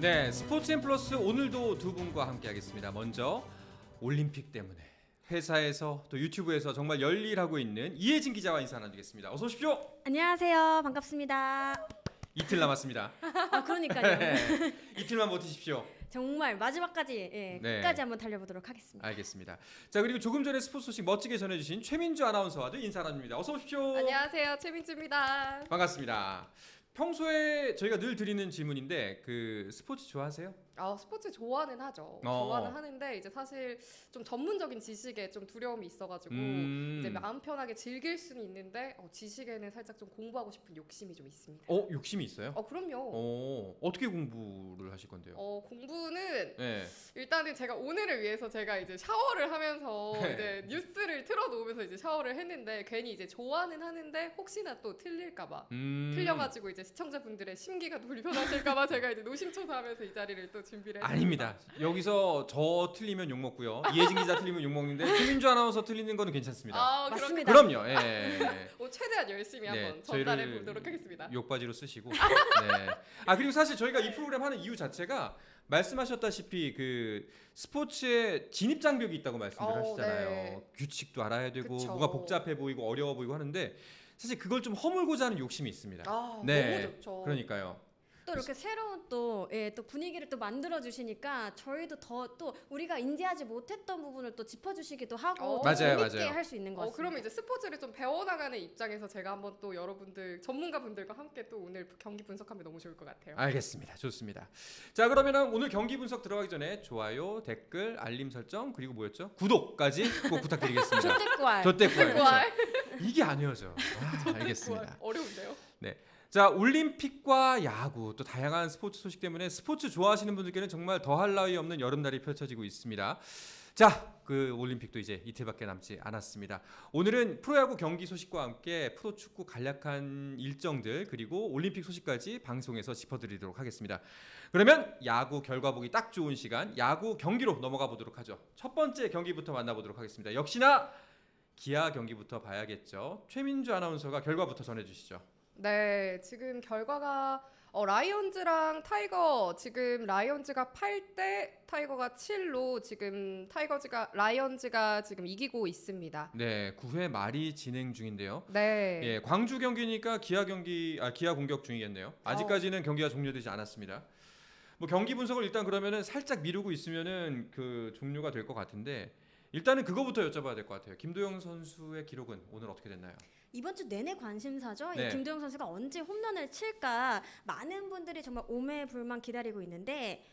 네, 스포츠앤 플러스 오늘도 두 분과 함께 하겠습니다. 먼저 올림픽 때문에 회사에서 또 유튜브에서 정말 열일하고 있는 이혜진 기자와 인사 나누겠습니다. 어서 오십시오. 안녕하세요. 반갑습니다. 이틀 남았습니다. 아, 그러니까요. 네, 이틀만 버티십시오. 정말 마지막까지 예, 네. 끝까지 한번 달려보도록 하겠습니다. 알겠습니다. 자 그리고 조금 전에 스포츠 소식 멋지게 전해주신 최민주 아나운서와도 인사 나눕니다. 어서 오십시오. 안녕하세요 최민주입니다. 반갑습니다. 평소에 저희가 늘 드리는 질문인데 그 스포츠 좋아하세요? 아 스포츠 좋아는 하죠. 어. 좋아는 하는데 이제 사실 좀 전문적인 지식에 좀 두려움이 있어가지고 음. 이제 마음 편하게 즐길 수는 있는데 어, 지식에는 살짝 좀 공부하고 싶은 욕심이 좀 있습니다. 어 욕심이 있어요? 어 그럼요. 어 어떻게 공부를 하실 건데요? 어 공부는 네. 일단은 제가 오늘을 위해서 제가 이제 샤워를 하면서 네. 이제 뉴스를 틀어놓으면서 이제 샤워를 했는데 괜히 이제 좋아는 하는데 혹시나 또 틀릴까봐 음. 틀려가지고 이제 시청자분들의 심기가 불편하실까봐 제가 이제 노심초사하면서 이 자리를 또 준비를. 아닙니다. 여기서 저 틀리면 욕 먹고요. 이혜진 기자 틀리면 욕 먹는데 최민주 아나운서 틀리는 거는 괜찮습니다. 아, 맞습니다. 그럼요. 예. 어, 최대한 열심히 네, 한번 전달해 보도록 하겠습니다. 욕바지로 쓰시고. 네. 아 그리고 사실 저희가 이 프로그램 하는 이유 자체가 말씀하셨다시피 그 스포츠에 진입 장벽이 있다고 말씀을 어, 하시잖아요. 네. 규칙도 알아야 되고 그쵸. 뭔가 복잡해 보이고 어려워 보이고 하는데 사실 그걸 좀 허물고자 하는 욕심이 있습니다. 아, 네, 너무 좋죠. 그러니까요. 또 이렇게 새로운 또, 예, 또 분위기를 또 만들어 주시니까 저희도 더 또 우리가 인지하지 못했던 부분을 또 짚어주시기도 하고 어. 맞아요, 재밌게 맞아요. 할 수 있는 것 어, 같습니다. 그러면 이제 스포츠를 좀 배워나가는 입장에서 제가 한번 또 여러분들 전문가 분들과 함께 또 오늘 경기 분석하면 너무 좋을 것 같아요. 알겠습니다. 좋습니다. 자 그러면은 오늘 경기 분석 들어가기 전에 좋아요, 댓글, 알림 설정 그리고 뭐였죠? 구독까지 꼭 부탁드리겠습니다. 조대꾸알. 조태꿀 꿀. 이게 아니어져. 아, 알겠습니다. 어려운데요? 자 올림픽과 야구 또 다양한 스포츠 소식 때문에 스포츠 좋아하시는 분들께는 정말 더할 나위 없는 여름날이 펼쳐지고 있습니다. 자, 그 올림픽도 이제 이틀밖에 남지 않았습니다. 오늘은 프로야구 경기 소식과 함께 프로축구 간략한 일정들 그리고 올림픽 소식까지 방송에서 짚어드리도록 하겠습니다. 그러면 야구 결과 보기 딱 좋은 시간 야구 경기로 넘어가 보도록 하죠. 첫 번째 경기부터 만나보도록 하겠습니다. 역시나 기아 경기부터 봐야겠죠. 최민주 아나운서가 결과부터 전해주시죠. 네, 지금 결과가 어, 라이온즈랑 타이거 지금 라이온즈가 8대 타이거가 7로 지금 타이거즈가 라이온즈가 지금 이기고 있습니다. 네, 9회 말이 진행 중인데요. 네. 예, 광주 경기니까 기아 경기 아 기아 공격 중이겠네요. 아직까지는 경기가 종료되지 않았습니다. 뭐 경기 분석을 일단 그러면은 살짝 미루고 있으면은 그 종료가 될 것 같은데 일단은 그거부터 여쭤봐야 될 것 같아요. 김도영 선수의 기록은 오늘 어떻게 됐나요? 이번 주 내내 관심사죠. 네. 이 김도영 선수가 언제 홈런을 칠까 많은 분들이 정말 오매불만 기다리고 있는데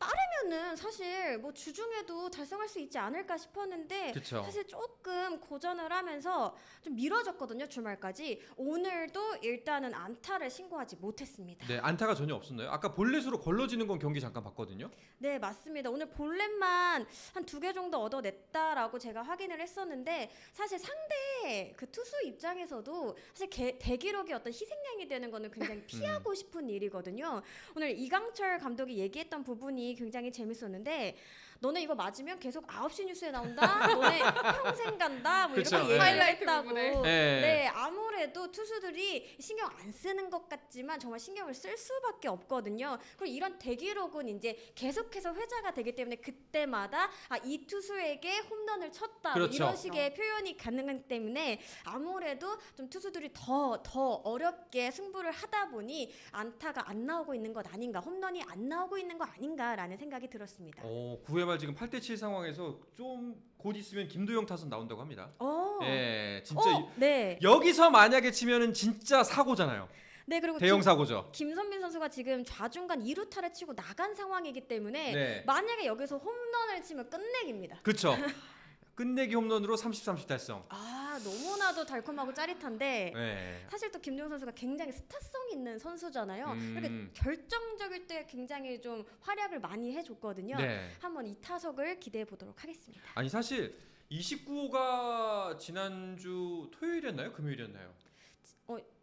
빠르면은 사실 뭐 주중에도 달성할 수 있지 않을까 싶었는데 그렇죠. 사실 조금 고전을 하면서 좀 미뤄졌거든요 주말까지 오늘도 일단은 안타를 신고하지 못했습니다. 네, 안타가 전혀 없었나요? 아까 볼넷으로 걸러지는 건 경기 잠깐 봤거든요. 네 맞습니다. 오늘 볼넷만 한 두 개 정도 얻어냈다라고 제가 확인을 했었는데 사실 상대 그 투수 입장에서도 사실 개- 대기록이 어떤 희생양이 되는 거는 굉장히 피하고 싶은 일이거든요. 오늘 이강철 감독이 얘기했던 부분이 굉장히 재밌었는데 너네 이거 맞으면 계속 9시 뉴스에 나온다. 너네 평생 간다. 뭐 그쵸, 이렇게 네. 얘기를 하이라이트 했다고. 부분에. 네. 네, 아무 래도 투수들이 신경 안 쓰는 것 같지만 정말 신경을 쓸 수밖에 없거든요. 그리고 이런 대기록은 이제 계속해서 회자가 되기 때문에 그때마다 아, 이 투수에게 홈런을 쳤다 뭐 그렇죠. 이런 식의 표현이 가능하기 때문에 아무래도 좀 투수들이 더더 어렵게 승부를 하다 보니 안타가 안 나오고 있는 것 아닌가, 홈런이 안 나오고 있는 거 아닌가라는 생각이 들었습니다. 어, 9회 말 지금 8대 7 상황에서 좀 곧 있으면 김도영 타선 나온다고 합니다. 어, 예, 진짜 어, 네, 여기서 만 약에 치면은 진짜 사고잖아요. 네 그리고 대형 김, 사고죠. 김선민 선수가 지금 좌중간 2루타를 치고 나간 상황이기 때문에 네. 만약에 여기서 홈런을 치면 끝내기입니다. 그쵸. 끝내기 홈런으로 30, 30 달성. 아 너무나도 달콤하고 짜릿한데 네. 사실 또 김도영 선수가 굉장히 스타성 있는 선수잖아요. 음. 이렇게 결정적일 때 굉장히 좀 활약을 많이 해줬거든요. 네. 한번 이 타석을 기대해 보도록 하겠습니다. 아니 사실 29호가 지난주 토요일이었나요? 금요일이었나요?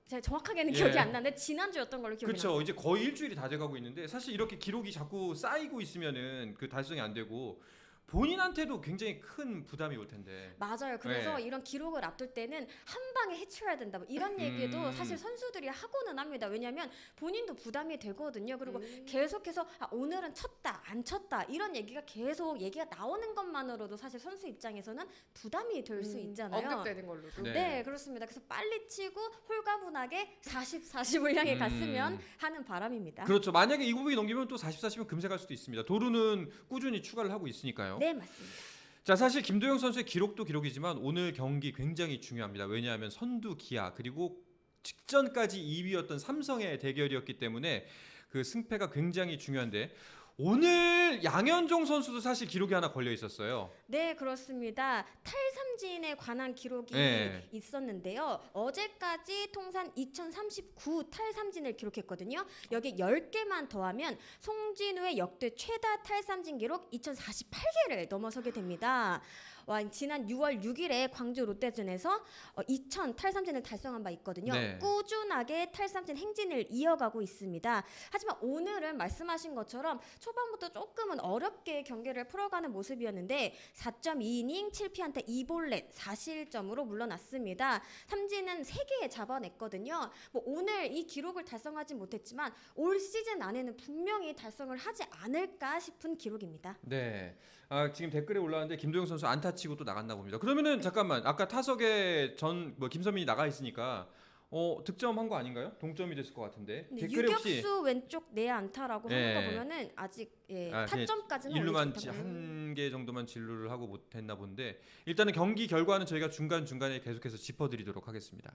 제가 정확하게는 예. 기억이 안 나는데 지난주였던 걸로 기억이 나요. 그렇죠. 이제 거의 일주일이 다 돼가고 있는데 사실 이렇게 기록이 자꾸 쌓이고 있으면은 그 달성이 안 되고 본인한테도 굉장히 큰 부담이 올 텐데. 맞아요. 그래서 네. 이런 기록을 앞둘 때는 한 방에 해쳐야 된다. 뭐 이런 얘기도 음. 사실 선수들이 하고는 합니다. 왜냐하면 본인도 부담이 되거든요. 그리고 음. 계속해서 아, 오늘은 쳤다, 안 쳤다 이런 얘기가 계속 얘기가 나오는 것만으로도 사실 선수 입장에서는 부담이 될수 음, 있잖아요. 언급되는 걸로도. 네. 네. 그렇습니다. 그래서 빨리 치고 홀가분하게 40, 40을 향해 음. 갔으면 하는 바람입니다. 그렇죠. 만약에 이 부분이 넘기면 또 40, 40은 금세 갈 수도 있습니다. 도루는 꾸준히 추가를 하고 있으니까요. 네, 맞습니다. 자, 사실 김도영 선수의 기록도 기록이지만 오늘 경기 굉장히 중요합니다. 왜냐하면 선두 기아 그리고 직전까지 2위였던 삼성의 대결이었기 때문에 그 승패가 굉장히 중요한데 오늘 양현종 선수도 사실 기록이 하나 걸려 있었어요. 네, 그렇습니다. 탈삼진에 관한 기록이 네. 있었는데요. 어제까지 통산 2039 탈삼진을 기록했거든요. 여기 10개만 더하면 송진우의 역대 최다 탈삼진 기록 2048개를 넘어서게 됩니다. 와, 지난 6월 6일에 광주 롯데전에서 어, 2000 탈삼진을 달성한 바 있거든요. 네. 꾸준하게 탈삼진 행진을 이어가고 있습니다. 하지만 오늘은 말씀하신 것처럼 초반부터 조금은 어렵게 경기를 풀어가는 모습이었는데 4.2이닝 7피안타 2볼넷 4실점으로 물러났습니다. 삼진은 3개 잡아냈거든요. 뭐 오늘 이 기록을 달성하지 못했지만 올 시즌 안에는 분명히 달성을 하지 않을까 싶은 기록입니다. 네. 아, 지금 댓글에 올라왔는데 김도영 선수 안타 치고 또 나갔나 봅니다. 그러면은 잠깐만 아까 타석에 전 뭐 김선민이 나가 있으니까 어 득점한 거 아닌가요? 동점이 됐을 것 같은데 근데 댓글에 혹시 유격수 왼쪽 내 안타라고 하는 예. 거 보면은 아직 예, 아, 타점까지는 일루만 한 개 정도만 진루를 하고 못했나 본데 일단은 경기 결과는 저희가 중간 중간에 계속해서 짚어드리도록 하겠습니다.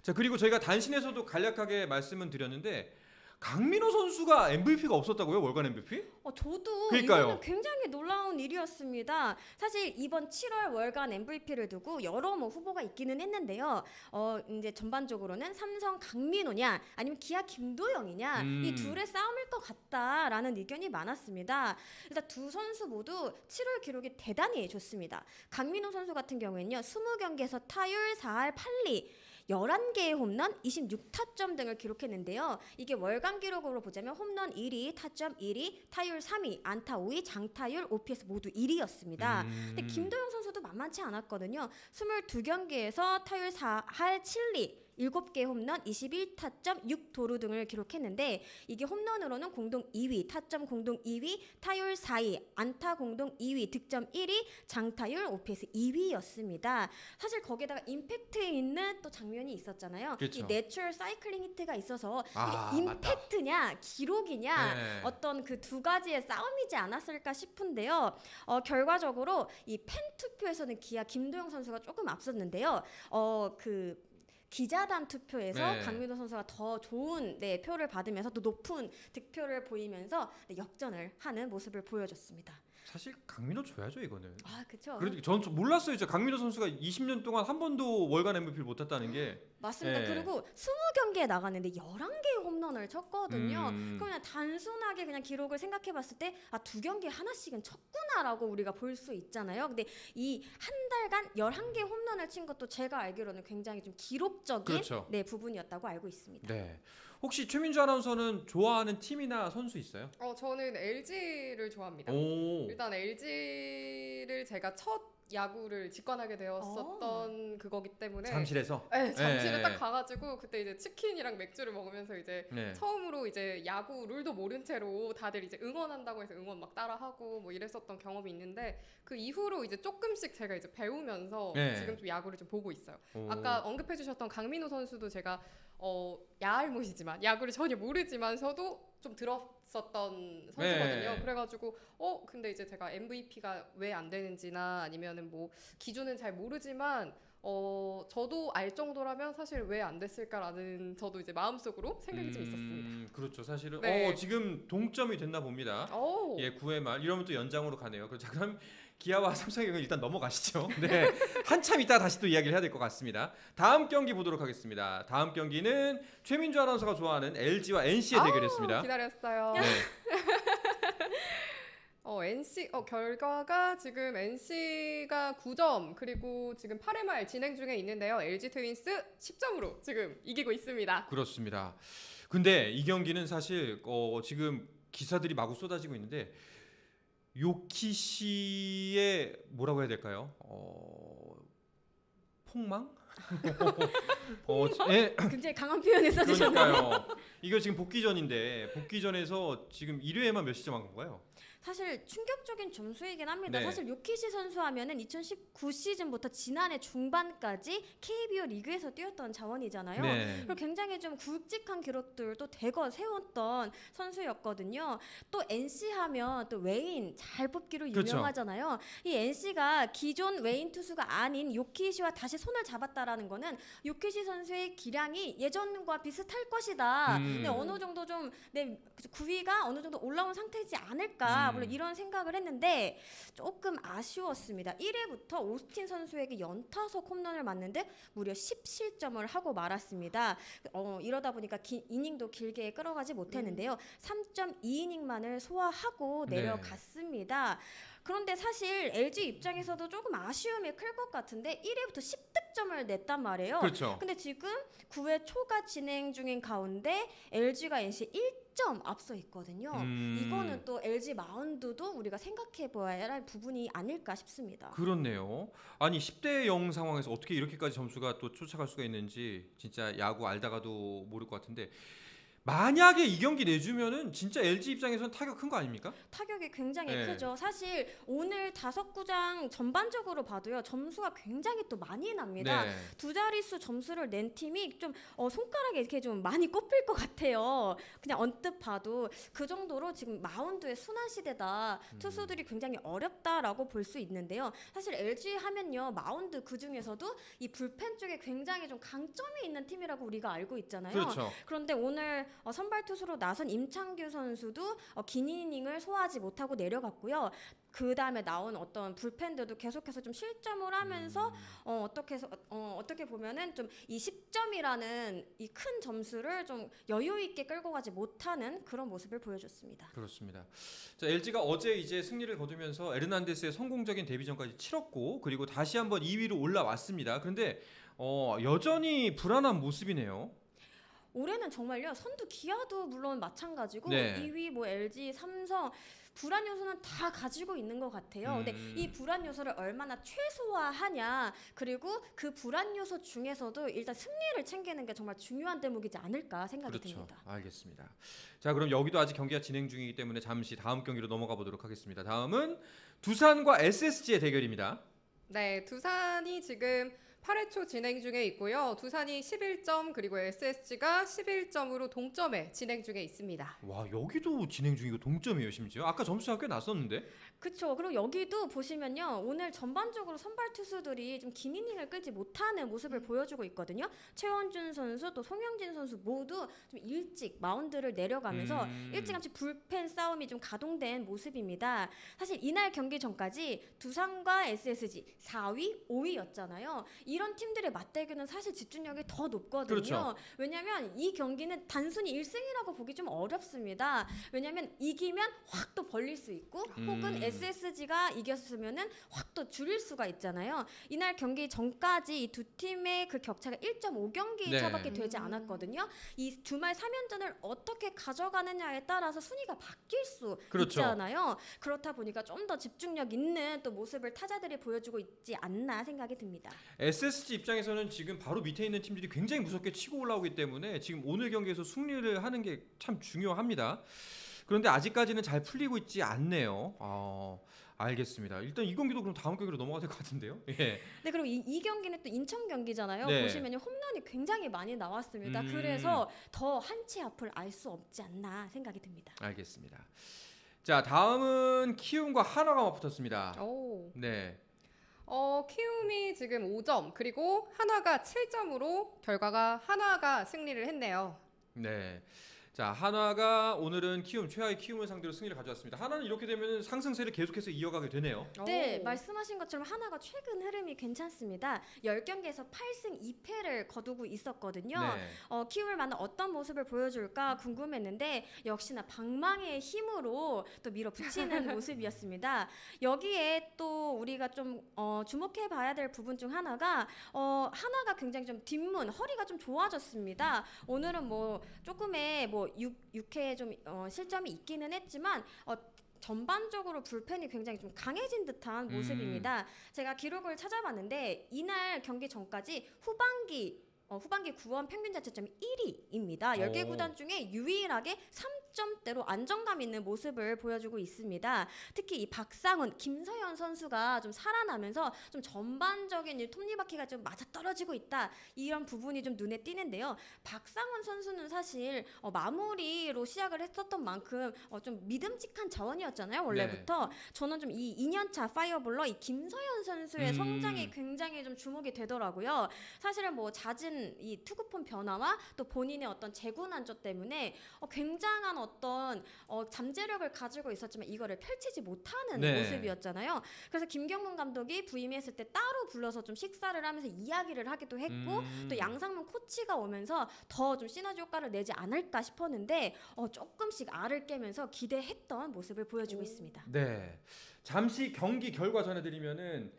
자 그리고 저희가 단신에서도 간략하게 말씀은 드렸는데 강민호 선수가 MVP가 없었다고요 월간 MVP? 어, 저도 그러니까요. 이거는 굉장히 놀라운 일이었습니다. 사실 이번 7월 월간 MVP를 두고 여러 뭐 후보가 있기는 했는데요. 어, 이제 전반적으로는 삼성 강민호냐 아니면 기아 김도영이냐 음. 이 둘의 싸움일 것 같다라는 의견이 많았습니다. 일단 두 선수 모두 7월 기록이 대단히 좋습니다. 강민호 선수 같은 경우에는요. 20경기에서 타율 4할 8리 11개의 홈런, 26타점 등을 기록했는데요. 이게 월간 기록으로 보자면 홈런 1위, 타점 1위, 타율 3위, 안타 5위, 장타율, OPS 모두 1위였습니다. 음. 근데 김도영 선수도 만만치 않았거든요. 22경기에서 타율 4할 7리 7개 홈런, 21타점, 6도루 등을 기록했는데 이게 홈런으로는 공동 2위, 타점 공동 2위, 타율 4위, 안타 공동 2위, 득점 1위, 장타율 OPS 2위였습니다. 사실 거기에다가 임팩트 있는 또 장면이 있었잖아요. 그렇죠. 이 내추럴 사이클링 히트가 있어서 아, 이게 맞다. 임팩트냐 기록이냐 네. 어떤 그 두 가지의 싸움이지 않았을까 싶은데요. 어, 결과적으로 이 팬 투표에서는 기아 김도영 선수가 조금 앞섰는데요. 어, 그 기자단 투표에서 네. 강민호 선수가 더 좋은 네, 표를 받으면서 또 높은 득표를 보이면서 네, 역전을 하는 모습을 보여줬습니다. 사실 강민호 줘야죠 이거는. 아, 그렇죠. 그래도 전 몰랐어요. 진짜 강민호 선수가 20년 동안 한 번도 월간 MVP를 못 탔다는 게. 맞습니다. 네. 그리고 20경기에 나갔는데 11개의 홈런을 쳤거든요. 음. 그러면 단순하게 그냥 기록을 생각해 봤을 때 아, 두 경기에 하나씩은 쳤구나라고 우리가 볼 수 있잖아요. 근데 이 한 달간 11개 홈런을 친 것도 제가 알기로는 굉장히 좀 기록적인 그렇죠. 네, 부분이었다고 알고 있습니다. 네. 혹시 최민주 아나운서는 좋아하는 팀이나 선수 있어요? 어, 저는 LG를 좋아합니다. 오. 일단 LG를 제가 첫 야구를 직관하게 되었었던 그거기 때문에 잠실에서. 네, 잠실에 네. 딱 가가지고 그때 이제 치킨이랑 맥주를 먹으면서 이제 네. 처음으로 이제 야구 룰도 모른 채로 다들 이제 응원한다고 해서 응원 막 따라하고 뭐 이랬었던 경험이 있는데 그 이후로 이제 조금씩 제가 이제 배우면서 네. 지금 좀 야구를 좀 보고 있어요. 오. 아까 언급해주셨던 강민호 선수도 제가 어 야알못이지만 야구를 전혀 모르지만서도 좀 들었었던 선수거든요. 네. 그래가지고 어 근데 이제 제가 MVP가 왜 안 되는지나 아니면은 뭐 기준은 잘 모르지만 어 저도 알 정도라면 사실 왜 안 됐을까라는 저도 이제 마음속으로 생각이 좀 있었습니다. 음, 그렇죠. 사실은 네. 어, 지금 동점이 됐나 봅니다. 오. 예, 9회 말 이러면 또 연장으로 가네요. 자 그럼 기아와 경기 일단 넘어가시죠. 네. 한참 이따 다시 또 이야기를 해야 될 것 같습니다. 다음 경기 보도록 하겠습니다. 다음 경기는 최민주 아나운서가 좋아하는 LG와 NC의 아우, 대결이었습니다. 기다렸어요. 네. 어, NC 어 결과가 지금 NC가 9점 그리고 지금 8회 말 진행 중에 있는데요. LG 트윈스 10점으로 지금 이기고 있습니다. 그렇습니다. 근데 이 경기는 사실 어, 지금 기사들이 마구 쏟아지고 있는데 요키시의 뭐라고 해야 될까요? 어, 폭망? 어, 예, 굉장히 강한 표현을 써주셨네요. 그러니까요. 이거 지금 복귀 전인데 복귀 전에서 지금 1회에만 몇 시점 한 건가요? 사실 충격적인 점수이긴 합니다. 네. 사실 요키시 선수 하면은 2019 시즌부터 지난해 중반까지 KBO 리그에서 뛰었던 자원이잖아요. 네. 그리고 굉장히 좀 굵직한 기록들도 대거 세웠던 선수였거든요. 또 NC 하면 또 외인 잘 뽑기로 그렇죠. 유명하잖아요. 이 NC가 기존 외인 투수가 아닌 요키시와 다시 손을 잡았다 라는 거는 요키시 선수의 기량이 예전과 비슷할 것이다. 음. 근데 어느 정도 좀 내 구위가 어느 정도 올라온 상태이지 않을까. 음. 물론 이런 생각을 했는데 조금 아쉬웠습니다. 1회부터 오스틴 선수에게 연타석 홈런을 맞는데 무려 10실점을 하고 말았습니다. 어, 이러다 보니까 기, 이닝도 길게 끌어가지 못했는데요. 3.2이닝만을 소화하고 네. 내려갔습니다. 그런데 사실 LG 입장에서도 조금 아쉬움이 클 것 같은데 1회부터 10득점을 냈단 말이에요. 그렇죠. 근데 지금 9회 초가 진행 중인 가운데 LG가 NC 1점 앞서 있거든요. 음. 이거는 또 LG 마운드도 우리가 생각해 보아야 할 부분이 아닐까 싶습니다. 그렇네요. 아니 10대 0 상황에서 어떻게 이렇게까지 점수가 또 쫓아갈 수가 있는지 진짜 야구 알다가도 모를 것 같은데 만약에 이 경기 내주면은 진짜 LG 입장에서는 타격 큰 거 아닙니까? 타격이 굉장히 네. 크죠. 사실 오늘 다섯 구장 전반적으로 봐도요. 점수가 굉장히 또 많이 납니다. 네. 두 자릿수 점수를 낸 팀이 좀 어, 손가락에 이렇게 좀 많이 꼽힐 것 같아요. 그냥 언뜻 봐도 그 정도로 지금 마운드의 순환 시대다. 음. 투수들이 굉장히 어렵다라고 볼 수 있는데요. 사실 LG 하면요 마운드 그 중에서도 이 불펜 쪽에 굉장히 좀 강점이 있는 팀이라고 우리가 알고 있잖아요. 그렇죠. 그런데 오늘 어, 선발 투수로 나선 임창규 선수도 어, 긴 이닝을 소화하지 못하고 내려갔고요. 그 다음에 나온 어떤 불펜들도 계속해서 좀 실점을 하면서 음. 어, 어떻게 해서 어, 어떻게 보면은 좀 이 10점이라는 이 큰 점수를 좀 여유 있게 끌고 가지 못하는 그런 모습을 보여줬습니다. 그렇습니다. 자, LG가 어제 이제 승리를 거두면서 에르난데스의 성공적인 데뷔전까지 치렀고 그리고 다시 한번 2위로 올라왔습니다. 그런데 어, 여전히 불안한 모습이네요. 올해는 정말요 선두 기아도 물론 마찬가지고 네. 2위 뭐 LG, 삼성 불안 요소는 다 가지고 있는 것 같아요. 근데 음. 이 불안 요소를 얼마나 최소화하냐 그리고 그 불안 요소 중에서도 일단 승리를 챙기는 게 정말 중요한 대목이지 않을까 생각이 그렇죠. 듭니다. 알겠습니다. 자, 그럼 여기도 아직 경기가 진행 중이기 때문에 잠시 다음 경기로 넘어가 보도록 하겠습니다. 다음은 두산과 SSG의 대결입니다. 네, 두산이 지금 8회 초 진행 중에 있고요. 두산이 11점 그리고 SSG가 11점으로 동점에 진행 중에 있습니다. 와, 여기도 진행 중이고 동점이에요, 심지어. 아까 점수가 꽤 났었는데. 그렇죠. 그리고 여기도 보시면요. 오늘 전반적으로 선발 투수들이 좀 긴 이닝을 끌지 못하는 모습을 보여주고 있거든요. 최원준 선수 또 송영진 선수 모두 좀 일찍 마운드를 내려가면서 음. 일찌감치 불펜 싸움이 좀 가동된 모습입니다. 사실 이날 경기 전까지 두산과 SSG 4위, 5위였잖아요. 이런 팀들의 맞대결은 사실 집중력이 더 높거든요. 그렇죠. 왜냐하면 이 경기는 단순히 1승이라고 보기 좀 어렵습니다. 왜냐하면 이기면 확 또 벌릴 수 있고 혹은 음. SSG가 이겼으면은 확또 줄일 수가 있잖아요. 이날 경기 전까지 이 두 팀의 그 격차가 1.5경기 네. 차밖에 되지 음. 않았거든요. 이 주말 3연전을 어떻게 가져가느냐에 따라서 순위가 바뀔 수 그렇죠. 있잖아요. 그렇다 보니까 좀 더 집중력 있는 또 모습을 타자들이 보여주고 있지 않나 생각이 듭니다. SSG 입장에서는 지금 바로 밑에 있는 팀들이 굉장히 무섭게 치고 올라오기 때문에 지금 오늘 경기에서 승리를 하는 게 참 중요합니다. 그런데 아직까지는 잘 풀리고 있지 않네요. 어, 알겠습니다. 일단 이 경기도 그럼 다음 경기로 넘어가야 될 것 같은데요. 예. 네 그리고 이, 이 경기는 또 인천 경기잖아요. 네. 보시면 홈런이 굉장히 많이 나왔습니다. 음. 그래서 더 한 치 앞을 알 수 없지 않나 생각이 듭니다. 알겠습니다. 자, 다음은 키움과 한화가 맞붙었습니다. 오. 네. 어, 키움이 지금 5점 그리고 한화가 7점으로 결과가 한화가 승리를 했네요. 네. 자, 한화가 오늘은 키움 최하위 키움을 상대로 승리를 가져왔습니다. 한화는 이렇게 되면 상승세를 계속해서 이어가게 되네요. 네, 오. 말씀하신 것처럼 하나가 최근 흐름이 괜찮습니다. 10경기에서 8승 2패를 거두고 있었거든요. 네. 어, 키움을 만나 어떤 모습을 보여줄까 궁금했는데 역시나 방망이의 힘으로 또 밀어붙이는 모습이었습니다. 여기에 또 우리가 좀 어, 주목해 봐야 될 부분 중 하나가 어, 하나가 굉장히 좀 뒷문 허리가 좀 좋아졌습니다. 오늘은 뭐 조금의 뭐뭐 6, 6회에 좀 어, 실점이 있기는 했지만 어, 전반적으로 불펜이 굉장히 좀 강해진 듯한 음. 모습입니다. 제가 기록을 찾아봤는데 이날 경기 전까지 후반기 어, 후반기 구원 평균 자체점이 1위입니다. 10개 오. 구단 중에 유일하게 3 점대로 안정감 있는 모습을 보여주고 있습니다. 특히 이 박상훈, 김서현 선수가 좀 살아나면서 좀 전반적인 이 톱니바퀴가 좀 맞아 떨어지고 있다. 이런 부분이 좀 눈에 띄는데요. 박상훈 선수는 사실 어, 마무리로 시작을 했었던 만큼 어, 좀 믿음직한 자원이었잖아요. 원래부터 저는 좀 이 2년차 파이어볼러 이 김서현 선수의 음. 성장이 굉장히 좀 주목이 되더라고요. 사실은 뭐 잦은 이 투구폼 변화와 또 본인의 어떤 재구난조 때문에 어, 굉장한 어떤 어, 잠재력을 가지고 있었지만 이거를 펼치지 못하는 네. 모습이었잖아요. 그래서 김경문 감독이 부임했을 때 따로 불러서 좀 식사를 하면서 이야기를 하기도 했고 음. 또 양상문 코치가 오면서 더 좀 시너지 효과를 내지 않을까 싶었는데 어, 조금씩 알을 깨면서 기대했던 모습을 보여주고 오. 있습니다. 네. 잠시 경기 결과 전해드리면은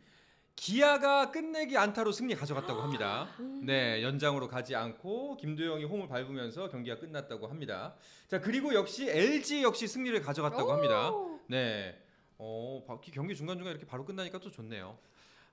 기아가 끝내기 안타로 승리 가져갔다고 합니다. 음. 네, 연장으로 가지 않고 김도영이 홈을 밟으면서 경기가 끝났다고 합니다. 자, 그리고 역시 LG 역시 승리를 가져갔다고 합니다. 오! 네. 어, 바- 경기 중간중간 이렇게 바로 끝나니까 또 좋네요.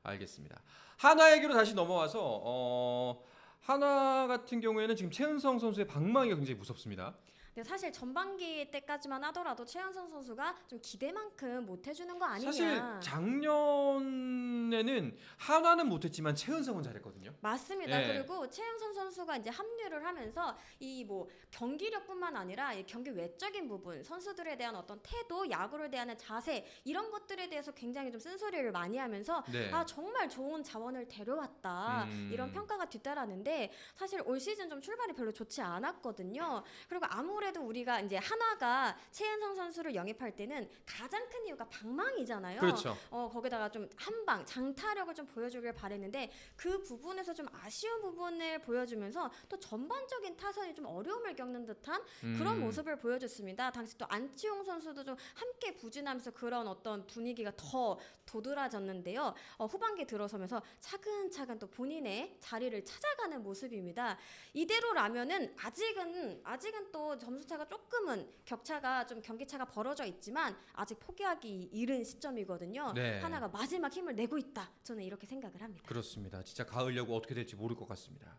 알겠습니다. 한화에게로 다시 넘어와서 어, 한화 같은 경우에는 지금 최은성 선수의 방망이가 굉장히 무섭습니다. 근데 사실 전반기 때까지만 하더라도 최현성 선수가 좀 기대만큼 못 해주는 거 아니냐. 사실 작년에는 한화는 못했지만 최은성은 잘했거든요. 맞습니다. 예. 그리고 최은선 선수가 이제 합류를 하면서 이 뭐 경기력뿐만 아니라 이 경기 외적인 부분, 선수들에 대한 어떤 태도, 야구를 대하는 자세 이런 것들에 대해서 굉장히 좀 쓴소리를 많이 하면서 네. 아 정말 좋은 자원을 데려왔다 음. 이런 평가가 뒤따랐는데 사실 올 시즌 좀 출발이 별로 좋지 않았거든요. 그리고 아무래도 우리가 이제 한화가 최은성 선수를 영입할 때는 가장 큰 이유가 방망이잖아요. 그렇죠. 어 거기다가 좀 한방 장타력을 좀 보여주길 바랬는데 그 부분에서 좀 아쉬운 부분을 보여주면서 또 전반적인 타선이 좀 어려움을 겪는 듯한 그런 음. 모습을 보여줬습니다. 당시 또 안치홍 선수도 좀 함께 부진하면서 그런 어떤 분위기가 더 도드라졌는데요. 어, 후반기 들어서면서 차근차근 또 본인의 자리를 찾아가는 모습입니다. 이대로라면은 아직은 아직은 또 점 수차가 조금은 격차가 좀 경기차가 벌어져 있지만 아직 포기하기 이른 시점이거든요. 네. 하나가 마지막 힘을 내고 있다. 저는 이렇게 생각을 합니다. 그렇습니다. 진짜 가을 야구 어떻게 될지 모를 것 같습니다.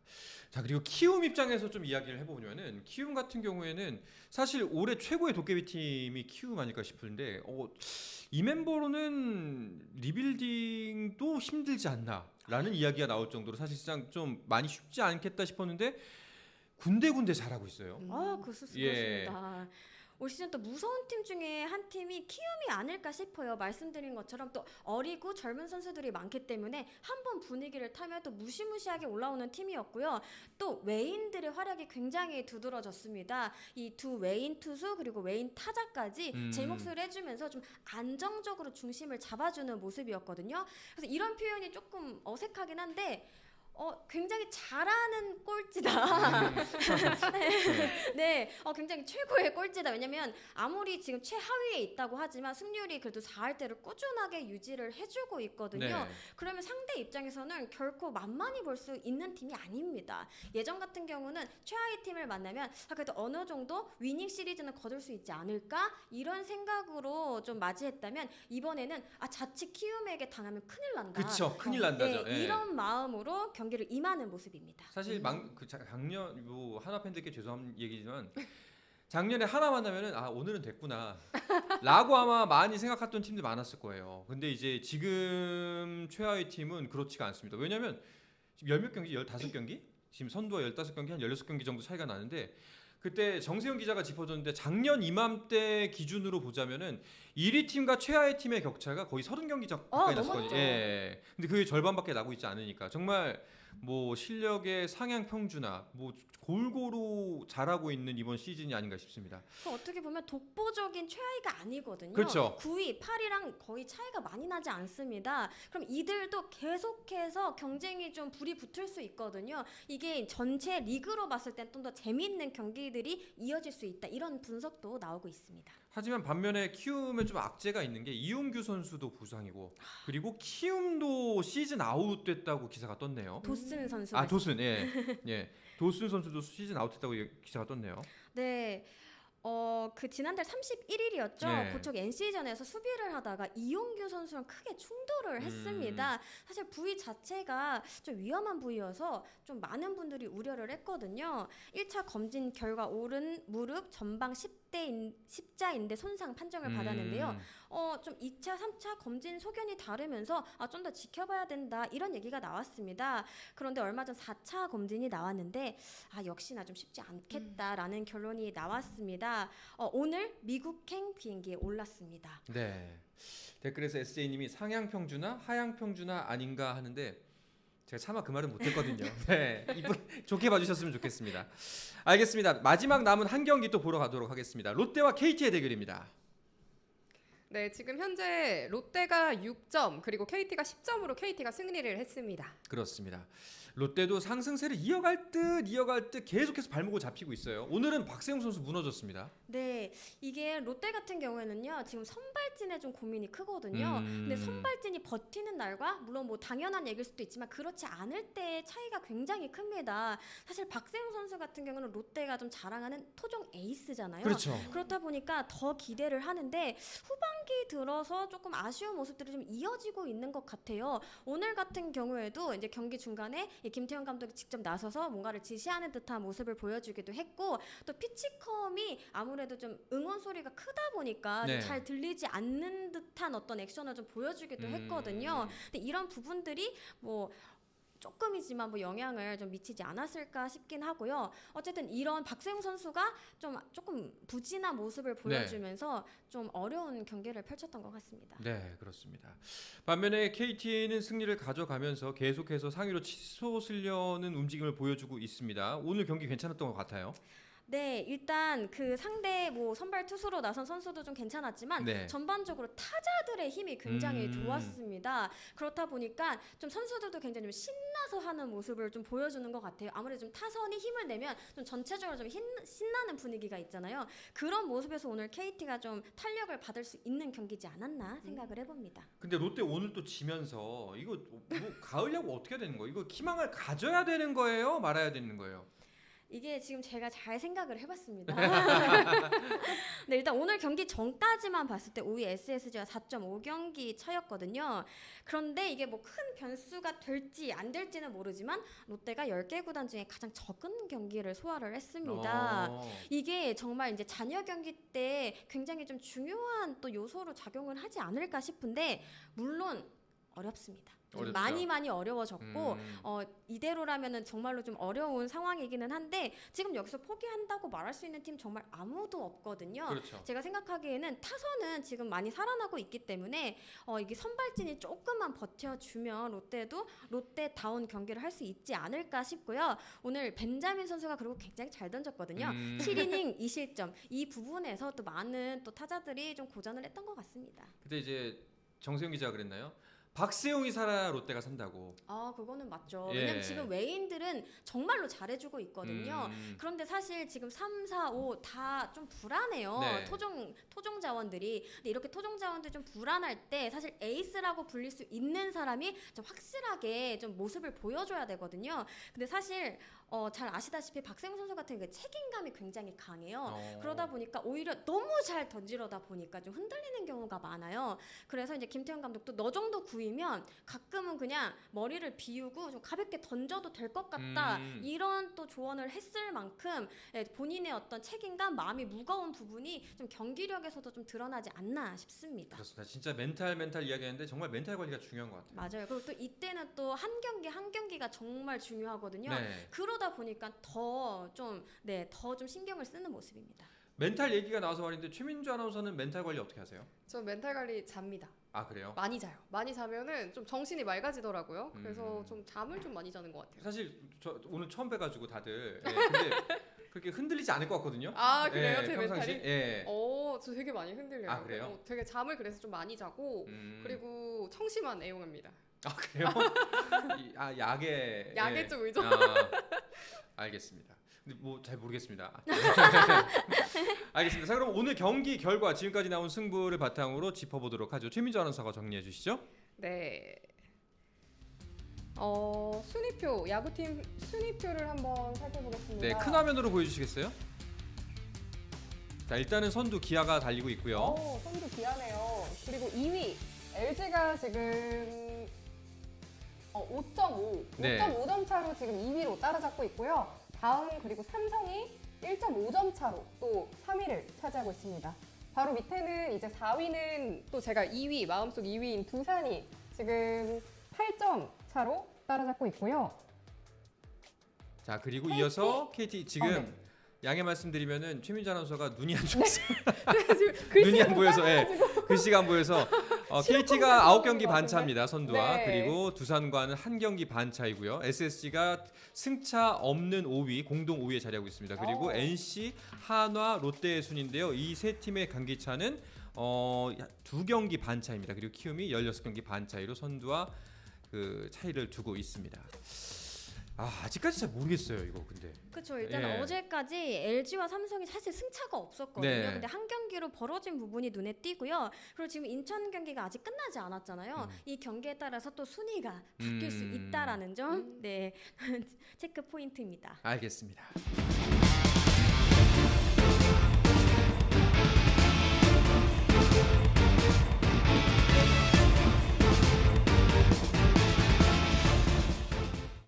자 그리고 키움 입장에서 좀 이야기를 해보면은 키움 같은 경우에는 사실 올해 최고의 도깨비 팀이 키움 아닐까 싶은데 어, 이 멤버로는 리빌딩도 힘들지 않나라는 이야기가 나올 정도로 사실상 좀 많이 쉽지 않겠다 싶었는데 군데군데 잘하고 있어요. 음. 아, 그 예. 그렇습니다. 올 시즌 또 무서운 팀 중에 한 팀이 키움이 아닐까 싶어요. 말씀드린 것처럼 또 어리고 젊은 선수들이 많기 때문에 한번 분위기를 타면 또 무시무시하게 올라오는 팀이었고요. 또 외인들의 활약이 굉장히 두드러졌습니다. 이 두 외인 투수 그리고 외인 타자까지 음. 제 몫을 해주면서 좀 안정적으로 중심을 잡아주는 모습이었거든요. 그래서 이런 표현이 조금 어색하긴 한데 어, 굉장히 잘하는 꼴찌다. 네. 네, 어, 굉장히 최고의 꼴찌다. 왜냐면 아무리 지금 최하위에 있다고 하지만 승률이 그래도 4할대를 꾸준하게 유지를 해주고 있거든요. 네. 그러면 상대 입장에서는 결코 만만히 볼 수 있는 팀이 아닙니다. 예전 같은 경우는 최하위 팀을 만나면 아, 그래도 어느 정도 위닝 시리즈는 거둘 수 있지 않을까 이런 생각으로 좀 맞이했다면 이번에는 아 자칫 키움에게 당하면 큰일 난다. 그쵸, 큰일 어, 난다죠. 네, 예. 이런 마음으로 경 기를 임하는 모습입니다. 사실 망, 그 자- 작년 뭐 하나 팬들께 죄송한 얘기지만 작년에 하나 만나면은 아 오늘은 됐구나라고 아마 많이 생각했던 팀들 많았을 거예요. 근데 이제 지금 최하위 팀은 그렇지가 않습니다. 왜냐면 지금 열몇 경기, 열다섯 경기 지금 선두와 열다섯 경기 한 열여섯 경기 정도 차이가 나는데 그때 정세훈 기자가 짚어줬는데 작년 이맘때 기준으로 보자면은 1위 팀과 최하위 팀의 격차가 거의 30경기 정 어, 가까이 났었거든요. 넘었죠. 예. 근데 그게 절반밖에 나고 있지 않으니까 정말 뭐 실력의 상향 평준화 뭐 골고루 잘하고 있는 이번 시즌이 아닌가 싶습니다. 그 어떻게 보면 독보적인 최하위가 아니거든요. 그렇죠. 9위, 8위랑 거의 차이가 많이 나지 않습니다. 그럼 이들도 계속해서 경쟁이 좀 불이 붙을 수 있거든요. 이게 전체 리그로 봤을 땐 좀 더 재미있는 경기들이 이어질 수 있다. 이런 분석도 나오고 있습니다. 하지만 반면에 키움에 좀 악재가 있는 게 이용규 선수도 부상이고 그리고 키움도 시즌 아웃됐다고 기사가 떴네요. 도슨 선수. 아 도슨 예 예. 도슨 선수도 시즌 아웃됐다고 예- 기사가 떴네요. 네. 어, 그 지난달 31일이었죠. 네. 고척 NC전에서 수비를 하다가 이용규 선수랑 크게 충돌을 음. 했습니다. 사실 부위 자체가 좀 위험한 부위여서 좀 많은 분들이 우려를 했거든요. 1차 검진 결과 오른 무릎 전방 10대 십자인대 손상 판정을 받았는데요. 음. 어, 좀 2차, 3차 검진 소견이 다르면서 아, 좀 더 지켜봐야 된다 이런 얘기가 나왔습니다. 그런데 얼마 전 4차 검진이 나왔는데 아, 역시나 좀 쉽지 않겠다라는 결론이 나왔습니다. 어, 오늘 미국행 비행기에 올랐습니다. 네. 댓글에서 SJ님이 상향 평준화, 하향 평준화 아닌가 하는데 제가 차마 그 말은 못했거든요. 네, 좋게 봐주셨으면 좋겠습니다. 알겠습니다. 마지막 남은 한 경기 또 보러 가도록 하겠습니다. 롯데와 KT의 대결입니다. 네, 지금 현재 롯데가 6점 그리고 KT가 10점으로 KT가 승리를 했습니다. 그렇습니다. 롯데도 상승세를 이어갈 듯 이어갈 듯 계속해서 발목을 잡히고 있어요. 오늘은 박세웅 선수 무너졌습니다. 네, 이게 롯데 같은 경우에는요, 지금 선발진에 좀 고민이 크거든요. 음. 근데 선발진이 버티는 날과 물론 뭐 당연한 얘기일 수도 있지만 그렇지 않을 때의 차이가 굉장히 큽니다. 사실 박세웅 선수 같은 경우는 롯데가 좀 자랑하는 토종 에이스잖아요. 그렇죠. 그렇다 보니까 더 기대를 하는데 후반 기 들어서 조금 아쉬운 모습들이 좀 이어지고 있는 것 같아요. 오늘 같은 경우에도 이제 경기 중간에 이 김태형 감독이 직접 나서서 뭔가를 지시하는 듯한 모습을 보여주기도 했고 또 피치컴이 아무래도 좀 응원 소리가 크다 보니까 좀 네. 잘 들리지 않는 듯한 어떤 액션을 좀 보여주기도 음. 했거든요. 근데 이런 부분들이 뭐 조금이지만 뭐 영향을 좀 미치지 않았을까 싶긴 하고요. 어쨌든 이런 박세웅 선수가 좀 조금 부진한 모습을 네. 보여주면서 좀 어려운 경기를 펼쳤던 것 같습니다. 네, 그렇습니다. 반면에 KT는 승리를 가져가면서 계속해서 상위로 치솟으려는 움직임을 보여주고 있습니다. 오늘 경기 괜찮았던 것 같아요. 네, 일단 그 상대 뭐 선발 투수로 나선 선수도 좀 괜찮았지만 네. 전반적으로 타자들의 힘이 굉장히 음. 좋았습니다. 그렇다 보니까 좀 선수들도 굉장히 좀 신나서 하는 모습을 좀 보여주는 것 같아요. 아무래도 좀 타선이 힘을 내면 좀 전체적으로 좀 힘, 신나는 분위기가 있잖아요. 그런 모습에서 오늘 KT가 좀 탄력을 받을 수 있는 경기지 않았나 생각을 해봅니다. 근데 롯데 오늘 또 지면서 이거 뭐 가을 야구 어떻게 되는 거예요? 이거 희망을 가져야 되는 거예요? 말아야 되는 거예요? 이게 지금 제가 잘 생각을 해봤습니다. 네, 일단 오늘 경기 전까지만 봤을 때 5위 SSG가 4.5경기 차였거든요. 그런데 이게 뭐 큰 변수가 될지 안 될지는 모르지만 롯데가 10개 구단 중에 가장 적은 경기를 소화를 했습니다. 어. 이게 정말 이제 잔여 경기 때 굉장히 좀 중요한 또 요소로 작용을 하지 않을까 싶은데 물론 어렵습니다. 많이 많이 어려워졌고 음. 어, 이대로라면은 정말로 좀 어려운 상황이기는 한데 지금 여기서 포기한다고 말할 수 있는 팀 정말 아무도 없거든요. 그렇죠. 제가 생각하기에는 타선은 지금 많이 살아나고 있기 때문에 어, 이게 선발진이 조금만 버텨주면 롯데도 롯데다운 경기를 할 수 있지 않을까 싶고요. 오늘 벤자민 선수가 그리고 굉장히 잘 던졌거든요. 음. 7이닝 2실점 이 부분에서 또 많은 또 타자들이 좀 고전을 했던 것 같습니다. 그때 이제 정세영 기자가 그랬나요? 박세웅이 살아야 롯데가 산다고. 아 그거는 맞죠. 예. 왜냐면 지금 외인들은 정말로 잘해주고 있거든요. 음. 그런데 사실 지금 3, 4, 5 다 좀 불안해요. 네. 토종 토종 자원들이. 근데 이렇게 토종 자원들이 좀 불안할 때 사실 에이스라고 불릴 수 있는 사람이 좀 확실하게 좀 모습을 보여줘야 되거든요. 근데 사실 어, 잘 아시다시피 박세웅 선수 같은 그 책임감이 굉장히 강해요. 어. 그러다 보니까 오히려 너무 잘 던지려다 보니까 좀 흔들리는 경우가 많아요. 그래서 이제 김태형 감독도 너 정도 구이 면 가끔은 그냥 머리를 비우고 좀 가볍게 던져도 될 것 같다. 음. 이런 또 조언을 했을 만큼 예, 본인의 어떤 책임감, 마음이 무거운 부분이 좀 경기력에서도 좀 드러나지 않나 싶습니다. 그렇습니다. 진짜 멘탈 멘탈 이야기하는데 정말 멘탈 관리가 중요한 것 같아요. 맞아요. 그리고 또 이때는 또 한 경기 한 경기가 정말 중요하거든요. 네. 그러다 보니까 더 좀 네, 더 좀 신경을 쓰는 모습입니다. 멘탈 얘기가 나와서 말인데 최민주 아나운서는 멘탈 관리 어떻게 하세요? 저 멘탈 관리 잡니다. 아 그래요? 많이 자요. 많이 자면은 좀 정신이 맑아지더라고요. 그래서 음. 좀 잠을 좀 많이 자는 것 같아요. 사실 저 오늘 처음 뵈가지고 다들 예, 근데 그렇게 흔들리지 않을 것 같거든요. 아 그래요? 예, 제 평상시 멘탈이? 예. 어, 저 되게 많이 흔들려요. 아, 그래요? 어, 되게 잠을 그래서 좀 많이 자고 음. 그리고 청심환 애용합니다. 아 그래요? 이- 아 약에 약에 예. 좀 의존. 아, 알겠습니다. 뭐 잘 모르겠습니다. 알겠습니다. 자 그럼 오늘 경기 결과 지금까지 나온 승부를 바탕으로 짚어보도록 하죠. 최민주 아나운서가 정리해 주시죠. 네. 어 순위표 야구팀 순위표를 한번 살펴보겠습니다. 네, 큰 화면으로 보여주시겠어요? 자 일단은 선두 기아가 달리고 있고요. 어, 선두 기하네요. 그리고 2위 LG가 지금 어, 5.5, 네. 5.5점 차로 지금 2위로 따라잡고 있고요. 다음 그리고 삼성이 1.5점 차로 또 3위를 차지하고 있습니다. 바로 밑에는 이제 4위는 또 제가 2위, 마음속 2위인 두산이 지금 8점 차로 따라잡고 있고요. 자 그리고 이어서 KT 지금 어, 네. 양해 말씀드리면은 최민주 아나운서가 눈이 안 좋았어요. 글씨가 눈이 안못 보여서 예. 글씨가 안 보여서 어, KT가 9경기 것 반차입니다. 선두와 네. 그리고 두산과는 한 경기 반차이고요. SSG가 승차 없는 5위 공동 5위에 자리하고 있습니다. 그리고 어. NC, 한화, 롯데의 순인데요. 이 세 팀의 경기 차는 어, 두 경기 반차입니다. 그리고 키움이 16경기 반차이로 선두와 그 차이를 두고 있습니다. 아, 아직까지 잘 모르겠어요, 이거 근데. 그렇죠. 일단 예. 어제까지 LG와 삼성이 사실 승차가 없었거든요. 네. 근데 한 경기로 벌어진 부분이 눈에 띄고요. 그리고 지금 인천 경기가 아직 끝나지 않았잖아요. 음. 이 경기에 따라서 또 순위가 바뀔 수 음. 있다라는 점, 음. 네 체크 포인트입니다. 알겠습니다.